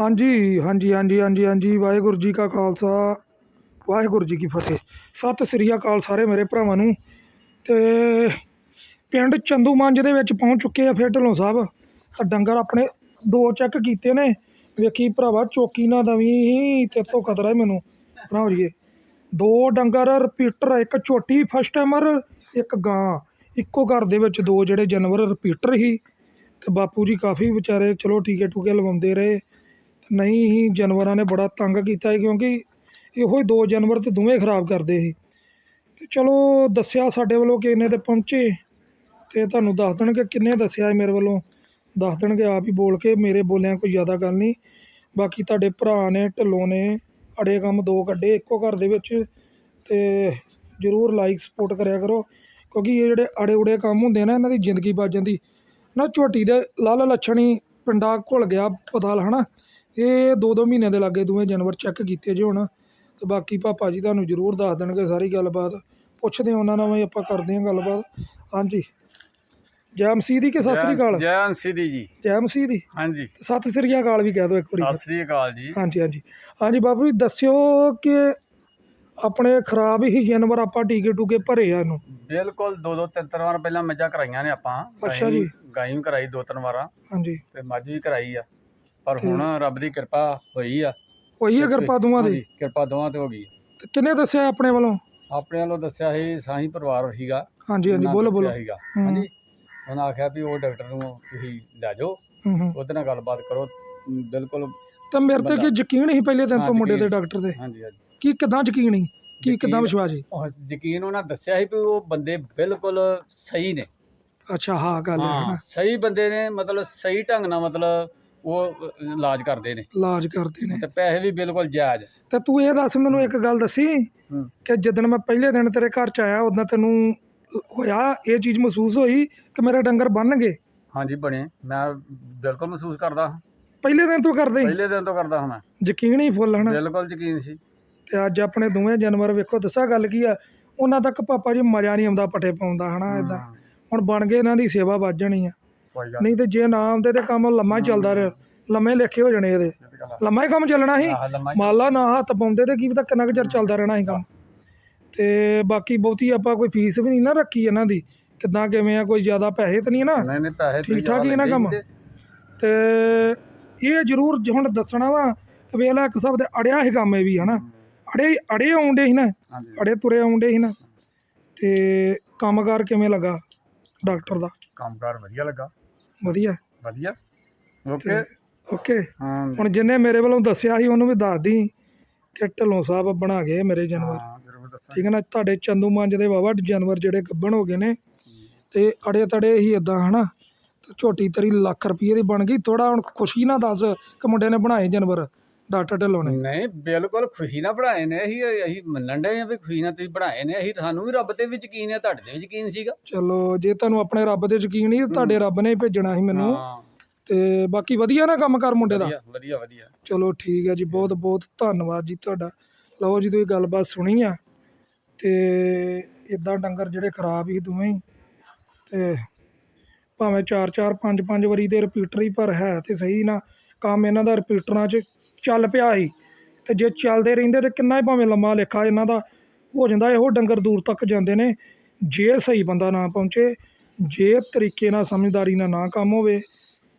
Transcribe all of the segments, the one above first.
ਹਾਂਜੀ ਹਾਂਜੀ ਹਾਂਜੀ ਹਾਂਜੀ ਹਾਂਜੀ, ਵਾਹਿਗੁਰੂ ਜੀ ਕਾ ਖਾਲਸਾ, ਵਾਹਿਗੁਰੂ ਜੀ ਕੀ ਫਤਿਹ। ਸਤਿ ਸ੍ਰੀ ਅਕਾਲ ਸਾਰੇ ਮੇਰੇ ਭਰਾਵਾਂ ਨੂੰ। ਤੇ ਪਿੰਡ ਚੰਦੂਮੰਜ ਦੇ ਵਿੱਚ ਪਹੁੰਚ ਚੁੱਕੇ ਆ ਫਿਰ ਢਿੱਲੋਂ ਸਾਹਿਬ। ਆ ਡੰਗਰ ਆਪਣੇ ਦੋ ਚੈੱਕ ਕੀਤੇ ਨੇ। ਵੇਖੀ ਭਰਾਵਾ, ਚੌਕੀ ਨਾ ਦਵੀਂ ਤੇ ਤੋਂ ਖਤਰਾ ਹੈ ਮੈਨੂੰ। ਨਾ ਹੋ ਜੀਏ ਦੋ ਡੰਗਰ ਰਿਪੀਟਰ ਇੱਕ ਝੋਟੀ ਫਸਟ ਟਾਈਮਰ ਇੱਕ ਗਾਂ। ਇੱਕੋ ਘਰ ਦੇ ਵਿੱਚ ਦੋ ਜਿਹੜੇ ਜਾਨਵਰ ਰਿਪੀਟਰ ਹੀ। ਅਤੇ ਬਾਪੂ ਜੀ ਕਾਫੀ ਵਿਚਾਰੇ ਚਲੋ ਟੀਕੇ ਟੂਕੇ ਲਵਾਉਂਦੇ ਰਹੇ। ਨਹੀਂ ਹੀ ਜਾਨਵਰਾਂ ਨੇ ਬੜਾ ਤੰਗ ਕੀਤਾ ਸੀ ਕਿਉਂਕਿ ਇਹੋ ਹੀ ਦੋ ਜਾਨਵਰ ਤਾਂ ਦੋਵੇਂ ਖਰਾਬ ਕਰਦੇ ਸੀ। ਅਤੇ ਚਲੋ ਦੱਸਿਆ ਸਾਡੇ ਵੱਲੋਂ ਕਿ ਇੰਨੇ ਤੇ ਪਹੁੰਚੇ ਅਤੇ ਤੁਹਾਨੂੰ ਦੱਸ ਦੇਣਗੇ ਕਿੰਨੇ ਦੱਸਿਆ ਹੈ ਮੇਰੇ ਵੱਲੋਂ। ਦੱਸ ਦੇਣਗੇ ਆਪ ਹੀ ਬੋਲ ਕੇ ਮੇਰੇ ਬੋਲਿਆਂ ਕੋਈ ਜ਼ਿਆਦਾ ਗੱਲ ਨਹੀਂ। ਬਾਕੀ ਤੁਹਾਡੇ ਭਰਾ ਨੇ, ਢਿੱਲੋਂ ਨੇ, ਅੜੇ ਕੰਮ ਦੋ ਕੱਢੇ ਇੱਕੋ ਘਰ ਦੇ ਵਿੱਚ ਅਤੇ ਜਰੂਰ ਲਾਈਕ ਸਪੋਰਟ ਕਰਿਆ ਕਰੋ। ਕਿਉਂਕਿ ਇਹ ਜਿਹੜੇ ਅੜੇ ਉੜੇ ਕੰਮ ਹੁੰਦੇ ਨਾ, ਇਹਨਾਂ ਦੀ ਜ਼ਿੰਦਗੀ ਬਚ ਜਾਂਦੀ। ਨਾ ਝੋਟੀ ਦੇ ਲਾਲ ਲੱਛਣੀ ਪਿੰਡਾ ਘੁਲ ਗਿਆ ਪਤਾ ਹਨਾ? ਇਹ ਦੋ ਦੋ ਮਹੀਨੇ ਦੇ ਲਾਗੇ ਦੋਵੇਂ ਜਾਨਵਰ ਚੈੱਕ ਕੀਤੇ ਜੇ ਹੁਣ। ਤੇ ਬਾਕੀ ਪਾਪਾ ਜੀ ਤੁਹਾਨੂੰ ਜ਼ਰੂਰ ਦੱਸ ਦੇਣਗੇ ਸਾਰੀ ਗੱਲਬਾਤ। ਪੁੱਛਦੇ ਹਾਂ ਉਹਨਾਂ ਨਾਲ ਵੀ ਆਪਾਂ ਕਰਦੇ ਹਾਂ ਗੱਲਬਾਤ। ਹਾਂਜੀ। ਜੈ ਮਸੀਹ ਦੀ ਕਿ ਸਤਿ ਸ੍ਰੀ ਅਕਾਲ? ਜੈ ਅੰਸੀ ਦੀ ਜੀ। ਜੈ ਮਸੀਹ ਦੀ? ਹਾਂਜੀ। ਸਤਿ ਸ੍ਰੀ ਅਕਾਲ ਵੀ ਕਹਿ ਦਿਓ ਇੱਕ ਵਾਰੀ। ਸਤਿ ਸ੍ਰੀ ਅਕਾਲ ਜੀ। ਹਾਂਜੀ ਹਾਂਜੀ। ਹਾਂਜੀ ਬਾਬੂ ਜੀ ਦੱਸਿਓ ਕਿ ਆਪਣੇ ਖਰਾਬ ਹੀ ਜਾਨਵਰ ਆਪਾਂ ਟੀਕੇ ਟੂਕੇ ਭਰੇ ਆ ਇਹਨੂੰ। ਬਿਲਕੁਲ ਦੋ ਦੋ ਤਿੰਨ ਤਿੰਨ ਵਾਰ ਪਹਿਲਾਂ ਮੱਝਾਂ ਕਰਾਈਆਂ ਨੇ ਆਪਾਂ। ਅੱਛਾ ਜੀ। ਗਾਈ ਵੀ ਕਰਾਈ ਦੋ ਤਿੰਨ ਵਾਰਾਂ। ਹਾਂਜੀ। ਤੇ ਮੱਝ ਵੀ ਕਰਾਈ ਆ। ਪਰ ਹੁਣ ਰੱਬ ਦੀ ਕਿਰਪਾ ਹੋਈ ਆ। ਹੋਈ ਹੈ ਕਿਰਪਾ ਦੋਵਾਂ ਦੀ? ਹਾਂਜੀ, ਕਿਰਪਾ ਦੋਵਾਂ ਤੇ ਹੋ ਗਈ। ਤੇ ਕਿੰਨੇ ਦੱਸਿਆ ਆਪਣੇ ਵੱਲੋਂ? ਆਪਣੇ ਵੱਲੋਂ ਦੱਸਿਆ ਸੀ ਸਾਹੀ ਪਰਿਵਾਰ ਸੀਗਾ। ਹਾਂਜੀ ਹਾਂਜੀ ਉਹਨਾਂ ਬੋਲੋ ਦੱਸਿਆ ਬੋਲੋ। ਸੀਗਾ। ਹੂੰ। ਹਾਂਜੀ ਉਹਨਾਂ ਆਖਿਆ ਵੀ ਉਹ ਡਾਕਟਰ ਨੂੰ ਤੁਸੀਂ ਲੈ ਜਾਓ। ਹੂੰ ਹੂੰ। ਉਹਦੇ ਨਾਲ ਗੱਲਬਾਤ ਕਰੋ। ਬਿਲਕੁਲ। ਤਾਂ ਮੇਰੇ ਤੇ ਕੀ ਯਕੀਨ ਹੀ ਪਹਿਲੇ ਦਿਨ ਤੋਂ ਮੁੰਡੇ ਤੇ ਯਕੀਨ। ਡਾਕਟਰ ਦੇ ਹਾਂਜੀ ਹਾਂਜੀ। ਕੀ ਕਿਦਾਂ ਯਕੀਨ ਹੀ ਕੀ ਕਿਦਾਂ ਯਕੀਨ- ਵਿਸ਼ਵਾਸ ਹੀ ਉਹ ਯਕੀਨ ਉਹਨਾਂ ਦੱਸਿਆ ਸੀ ਵੀ ਉਹ ਬੰਦੇ ਬਿਲਕੁਲ ਸਹੀ ਨੇ। ਅੱਛਾ ਹਾਂ ਗੱਲ ਹੈ ਹਾਂ ਹਨਾ ਸਹੀ ਬੰਦੇ ਨੇ ਮਤਲਬ ਸਹੀ ਢੰਗ ਨਾਲ ਮਤਲਬ ਉਹ ਅ, ਇਲਾਜ ਕਰਦੇ ਨੇ। ਇਲਾਜ ਕਰਦੇ ਨੇ। ਤੇ ਪੈਸੇ ਵੀ ਬਿਲਕੁਲ ਜਾਇਜ਼। ਤੇ ਤੂੰ ਇਹ ਦੱਸ ਮੈਨੂੰ ਇੱਕ ਗੱਲ ਦੱਸੀ ਹੂੰ। ਕਿ ਜਦੋਂ ਮੈਂ ਪਹਿਲੇ ਦਿਨ ਤੇਰੇ ਘਰ ਚ ਆਇਆ ਉਦੋਂ ਤੈਨੂੰ ਹੋਇਆ ਇਹ ਚੀਜ਼ ਮਹਿਸੂਸ ਹੋਈ ਕਿ ਮੇਰੇ ਡੰਗਰ ਬੰਨ ਗਏ? ਹਾਂਜੀ ਬਣੇ। ਮੈਂ ਬਿਲਕੁਲ ਮਹਿਸੂਸ ਕਰਦਾ ਹਾਂ। ਪਹਿਲੇ ਦਿਨ ਤੂੰ ਕਰਦੇ ਪਹਿਲੇ ਦਿਨ ਤੋਂ ਕਰਦਾ ਹਾਂ ਮੈਂ। ਯਕੀਨ ਹੀ ਫੁੱਲ ਹਨਾ ਬਿਲਕੁਲ ਯਕੀਨ ਸੀ। ਤੇ ਅੱਜ ਆਪਣੇ ਦੋਵੇਂ ਜਾਨਵਰ ਵੇਖੋ ਦੱਸਾਂ ਗੱਲ ਕੀ ਆ? ਉਹਨਾਂ ਤੱਕ ਪਾਪਾ ਜੀ ਮਜ਼ਾ ਨਹੀਂ ਆਉਂਦਾ ਪੱਠੇ ਪਾਉਂਦਾ ਹਨਾ ਇਦਾਂ ਹੁਣ ਬਣ ਗਏ ਇਹਨਾਂ ਦੀ ਸੇਵਾ ਵੱਧ ਜਾਣੀ ਆ। ਗੱਲ ਨਹੀਂ ਤੇ ਜੇ ਨਾ ਆਉਂਦੇ ਤੇ ਕੰਮ ਲੰਮਾ ਹੀ ਚੱਲਦਾ ਰਿਹਾ। ਲੰਮੇ ਲੇਖੇ ਹੋ ਜਾਣੇ ਇਹਦੇ। ਲੰਮਾ ਹੀ ਕੰਮ ਚੱਲਣਾ ਸੀ। ਆਹ ਲੰਮਾ ਹੀ- ਮਾਲਾ ਨਾ ਹੱਥ ਪਾਉਂਦੇ ਤੇ ਕੀ ਪਤਾ ਕਿੰਨਾ ਕੁ ਚਿਰ ਚੱਲਦਾ ਰਹਿਣਾ ਸੀ ਕੰਮ। ਤੇ ਬਾਕੀ ਬਹੁਤੀ ਆਪਾਂ ਕੋਈ ਫੀਸ ਵੀ ਨਹੀਂ ਨਾ ਰੱਖੀ ਇਹਨਾਂ ਦੀ। ਕਿੱਦਾਂ ਕਿਵੇਂ ਆ ਕੋਈ ਜ਼ਿਆਦਾ ਪੈਸੇ ਤਾਂ ਨਹੀਂ ਨਾ। ਨਹੀਂ ਨਹੀਂ ਪੈਸੇ ਠੀਕ ਠਾਕ ਹੀ ਨਾ ਕੰਮ? ਤੇ। ਇਹ ਜ਼ਰੂਰ ਜ- ਹੁਣ ਦੱਸਣਾ ਵਾ ਕਿ ਵੇਲਾ ਇੱਕ ਹਿਸਾਬ ਦੇ ਅੜਿਆ ਹੀ ਕੰਮ ਇਹ ਵੀ ਹਨਾ। ਅੜੇ ਅੜੇ ਆਉਂਦੇ ਸੀ ਨਾ ਹਾਂਜੀ। ਅੜੇ ਤੁਰੇ ਆਉਂਦੇ ਸੀ ਨਾ ਤੇ ਕੰਮਕਾਰ ਕਿਵੇਂ ਲੱਗਾ ਡਾਕਟਰ ਦਾ? ਕੰਮਕਾਰ ਵਧੀਆ ਲੱਗਾ। ਵਧੀਆ। ਵਧੀਆ। ਓਕੇ ਓਕੇ ਹਾਂ ਹੁਣ ਜਿੰਨੇ ਮੇਰੇ ਵੱਲੋਂ ਦੱਸਿਆ ਸੀ ਉਹਨੂੰ ਵੀ ਦੱਸ ਦੀ ਕਿ ਢਿੱਲੋਂ ਸਾਹਿਬ ਬਣਾ ਗਏ ਮੇਰੇ ਜਾਨਵਰ। ਹਾਂ ਜ਼ਰੂਰ ਦੱਸਾਂ ਠੀਕ ਹੈ ਨਾ ਤੁਹਾਡੇ ਚੰਦੂ ਮੰਜ ਦੇ ਵਾਵਾ ਜਾਨਵਰ ਜਿਹੜੇ ਗੱਭਣ ਹੋ ਗਏ ਨੇ ਤੇ ਅੜੇ ਤੜੇ ਹੀ ਇਦਾਂ ਹਨਾ? ਤੇ ਝੋਟੀ ਤੇਰੀ ਲੱਖ ਰੁਪਏ ਦੀ ਬਣ ਗਈ। ਥੋੜਾ ਹੁਣ ਖੁਸ਼ੀ ਨਾ ਦੱਸ ਕਿ ਮੁੰਡੇ ਨੇ ਬਣਾਏ ਜਾਨਵਰ। ਡਾਕਟਰ ਢਿੱਲੋਂ ਨੇ। ਨਹੀਂ ਬਿਲਕੁਲ ਖੁਸ਼ੀ ਨਾਲ ਬਣਾਏ ਨੇ ਅਸੀਂ ਅਸੀਂ ਮੰਨਣ ਦੇ ਆ ਵੀ ਖੁਸ਼ੀ ਨਾਲ ਤੁਸੀਂ ਬਣਾਏ ਨੇ ਅਸੀਂ ਸਾਨੂੰ ਵੀ ਰੱਬ ਤੇ ਵੀ ਯਕੀਨ ਹੈ ਤੁਹਾਡੇ ਤੇ ਵੀ ਯਕੀਨ ਸੀਗਾ। ਚਲੋ ਜੇ ਤੁਹਾਨੂੰ ਆਪਣੇ ਰੱਬ ਤੇ ਯਕੀਨ ਨਹੀਂ ਤੁਹਾਡੇ ਰੱਬ ਨੇ ਹੀ ਭੇਜਣਾ ਸੀ ਮੈਨੂੰ। ਹਾਂ। ਤੇ ਬਾਕੀ ਵਧੀਆ ਨਾ ਕੰਮ ਕਰ ਮੁੰਡੇ ਦਾ? ਵਧੀਆ ਵਧੀਆ ਵਧੀਆ। ਚਲੋ ਠੀਕ ਹੈ ਜੀ ਬਹੁਤ ਬਹੁਤ ਧੰਨਵਾਦ ਜੀ ਤੁਹਾਡਾ। ਲਓ ਜੀ ਤੁਸੀਂ ਗੱਲਬਾਤ ਸੁਣੀ ਆ। ਤੇ ਇਦਾਂ ਡੰਗਰ ਜਿਹੜੇ ਖਰਾਬ ਹੀ ਦੋਵੇਂ ਹੀ ਤੇ ਭਾਵੇਂ 4 4 5 5 ਵਾਰੀ ਦੇ ਰਿਪੀਟਰ ਹੀ ਪਰ ਹੈ ਤੇ ਸਹੀ ਨਾ। ਕੰਮ ਇਹਨਾਂ ਦਾ ਰਿਪੀਟਰਾਂ 'ਚ ਚੱਲ ਪਿਆ ਸੀ ਤੇ ਜੇ ਚੱਲਦੇ ਰਹਿੰਦੇ ਤੇ ਕਿੰਨਾ ਹੀ ਭਾਵੇਂ ਲੰਮਾ ਲੇਖਾ ਇਹਨਾਂ ਦਾ ਹੋ ਜਾਂਦਾ, ਇਹੋ ਡੰਗਰ ਦੂਰ ਤੱਕ ਜਾਂਦੇ ਨੇ। ਜੇ ਸਹੀ ਬੰਦਾ ਨਾ ਪਹੁੰਚੇ, ਜੇ ਤਰੀਕੇ ਨਾਲ ਸਮਝਦਾਰੀ ਨਾਲ ਨਾ ਕੰਮ ਹੋਵੇ,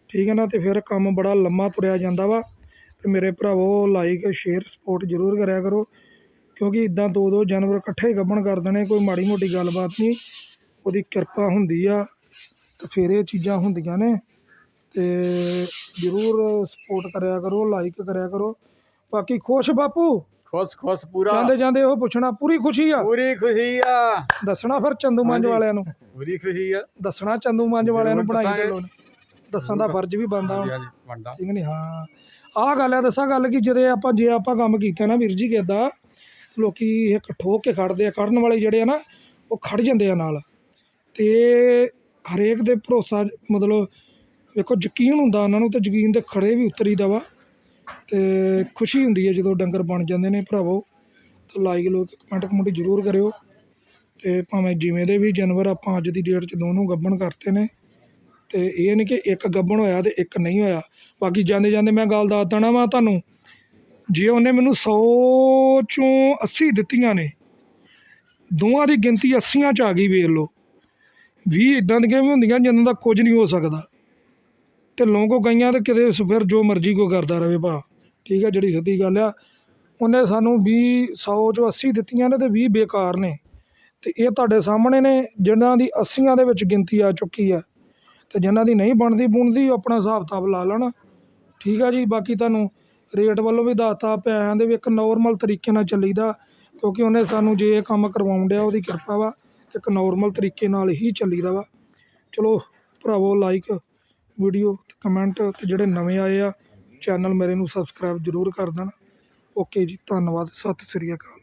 ਠੀਕ ਹੈ ਨਾ, ਤੇ ਫਿਰ ਕੰਮ ਬੜਾ ਲੰਮਾ ਤੁਰਿਆ ਜਾਂਦਾ ਵਾ। ਤੇ ਮੇਰੇ ਭਰਾਵੋ ਲਾਈਕ ਸ਼ੇਅਰ ਸਪੋਰਟ ਜ਼ਰੂਰ ਕਰਿਆ ਕਰੋ। ਕਿਉਂਕਿ ਇਦਾਂ ਦੋ ਦੋ ਜਾਨਵਰ ਇਕੱਠੇ ਗੱਭਣ ਕਰ ਦੇਣੇ, ਕੋਈ ਮਾੜੀ ਮੋਟੀ ਗੱਲਬਾਤ ਨਹੀਂ। ਉਹਦੀ ਕਿਰਪਾ ਹੁੰਦੀ ਆ, ਤੇ ਫਿਰ ਇਹ ਚੀਜ਼ਾਂ ਹੁੰਦੀਆਂ ਨੇ। ਤੇ ਜ਼ਰੂਰ ਸਪੋਰਟ ਕਰਿਆ ਕਰੋ ਲਾਈਕ ਕਰਿਆ ਕਰੋ। ਬਾਕੀ ਖੁਸ਼ ਬਾਪੂ। ਖੁਸ਼ ਖੁਸ਼ ਪੂਰਾ। ਜਾਂਦੇ ਜਾਂਦੇ ਉਹ ਪੁੱਛਣਾ ਪੂਰੀ ਖੁਸ਼ੀ ਆ? ਪੂਰੀ ਖੁਸ਼ੀ ਆ। ਦੱਸਣਾ ਫਿਰ ਚੰਦੂ ਮੰਜ। ਵਾਲਿਆਂ ਨੂੰ। ਪੂਰੀ ਖੁਸ਼ੀ ਆ। ਦੱਸਣਾ ਚੰਦੂ ਮੰਜ ਵਾਲਿਆਂ ਨੂੰ ਬਣਾਈ ਦੱਸਾਂਗੇ। ਢਿੱਲੋਂ ਨੇ ਦੱਸਣ ਦਾ ਫਰਜ਼ ਵੀ ਬਣਦਾ। ਹੁਣ ਠੀਕ ਨਹੀਂ? ਹਾਂ। ਆਹ ਗੱਲ ਹੈ ਦੱਸਾਂ ਗੱਲ ਕਿ ਜਦੋਂ ਆਪਾਂ ਜੇ ਆਪਾਂ ਕੰਮ ਕੀਤਾ ਨਾ ਵੀਰ ਜੀ ਕਿੱਦਾਂ ਲੋਕੀ ਇੱਕ ਠੋਕ ਕੇ ਖੜਦੇ ਆ ਖੜਨ ਵਾਲੇ ਜਿਹੜੇ ਆ ਨਾ ਉਹ ਖੜ ਜਾਂਦੇ ਆ ਨਾਲ। ਤੇ ਹਰੇਕ ਦੇ ਭਰੋਸਾ ਮਤਲਬ ਵੇਖੋ ਯਕੀਨ ਹੁੰਦਾ ਉਹਨਾਂ ਨੂੰ ਤੇ ਯਕੀਨ ਦੇ ਖੜੇ ਵੀ ਉਤਰੀਦਾ ਵਾ ਤੇ ਖੁਸ਼ੀ ਹੁੰਦੀ ਹੈ ਜਦੋਂ ਡੰਗਰ ਬਣ ਜਾਂਦੇ ਨੇ ਭਰਾਵੋ। ਤਾਂ ਲਾਈਕ ਲੋਕ ਕਮੈਂਟ ਕਮੈਂਟ ਜ਼ਰੂਰ ਕਰਿਓ ਤੇ ਭਾਵੇਂ ਜਿਵੇਂ ਦੇ ਵੀ ਜਾਨਵਰ ਆਪਾਂ ਅੱਜ ਦੀ ਡੇਟ 'ਚ ਦੋਨੋਂ ਗੱਬਣ ਕਰਤੇ ਨੇ ਤੇ ਇਹ ਨਹੀਂ ਕਿ ਇੱਕ ਗੱਬਣ ਹੋਇਆ ਤੇ ਇੱਕ ਨਹੀਂ ਹੋਇਆ। ਬਾਕੀ ਜਾਂਦੇ ਜਾਂਦੇ ਮੈਂ ਗੱਲ ਦੱਸ ਦੇਣਾ ਵਾ ਤੁਹਾਨੂੰ, ਜੇ ਉਹਨੇ ਮੈਨੂੰ 100 ਚੋਂ 80 ਦਿੱਤੀਆਂ ਨੇ, ਦੋਵਾਂ ਦੀ ਗਿਣਤੀ 80 ਚ ਆ ਗਈ ਵੇਖ ਲਓ। 20 ਇਦਾਂ ਦੀਆਂ ਵੀ ਹੁੰਦੀਆਂ ਜਿਨ੍ਹਾਂ ਦਾ ਕੁਝ ਨਹੀਂ ਹੋ ਸਕਦਾ। ਤੇ ਲੋਕੋ ਗਈਆਂ ਤੇ ਕਿਤੇ ਫਿਰ ਜੋ ਮਰਜ਼ੀ ਕੋ ਕਰਦਾ ਰਵੇ ਭਾ। ਠੀਕ ਹੈ, ਜਿਹੜੀ ਸਿੱਧੀ ਗੱਲ ਆ। ਉਹਨੇ ਸਾਨੂੰ 20 100 ਚੋਂ 80 ਦਿੱਤੀਆਂ ਨੇ ਤੇ 20 ਬੇਕਾਰ ਨੇ। ਤੇ ਇਹ ਤੁਹਾਡੇ ਸਾਹਮਣੇ ਨੇ ਜਿਨ੍ਹਾਂ ਦੀ 80ਆਂ ਦੇ ਵਿੱਚ ਗਿਣਤੀ ਆ ਚੁੱਕੀ ਆ। ਤੇ ਜਿਨ੍ਹਾਂ ਦੀ ਨਹੀਂ ਬਣਦੀ ਬੁਣਦੀ, ਉਹ ਆਪਣਾ ਹਿਸਾਬ ਕਿਤਾਬ ਲਾ ਲੈਣ। ਠੀਕ ਆ ਜੀ, ਬਾਕੀ ਤੁਹਾਨੂੰ ਰੇਟ ਵੱਲੋਂ ਵੀ ਦੱਸਤਾ, ਪੈਸਿਆਂ ਦੇ ਵੀ ਇੱਕ ਨੋਰਮਲ ਤਰੀਕੇ ਨਾਲ ਚੱਲੀਦਾ, ਕਿਉਂਕਿ ਉਹਨੇ ਸਾਨੂੰ ਜੇ ਇਹ ਕੰਮ ਕਰਵਾਉਣ ਡਿਆ, ਉਹਦੀ ਕਿਰਪਾ ਵਾ, ਇੱਕ ਨੋਰਮਲ ਤਰੀਕੇ ਨਾਲ ਹੀ ਚੱਲੀਦਾ ਵਾ। ਚਲੋ, ਭਰਾਵੋ ਲਾਈਕ ਵੀਡੀਓ ਅਤੇ ਕਮੈਂਟ ਅਤੇ ਜਿਹੜੇ ਨਵੇਂ ਆਏ ਆ, ਚੈਨਲ ਮੇਰੇ ਨੂੰ ਸਬਸਕ੍ਰਾਈਬ ਜ਼ਰੂਰ ਕਰ ਦੇਣ। ਓਕੇ ਜੀ, ਧੰਨਵਾਦ, ਸਤਿ ਸ੍ਰੀ ਅਕਾਲ।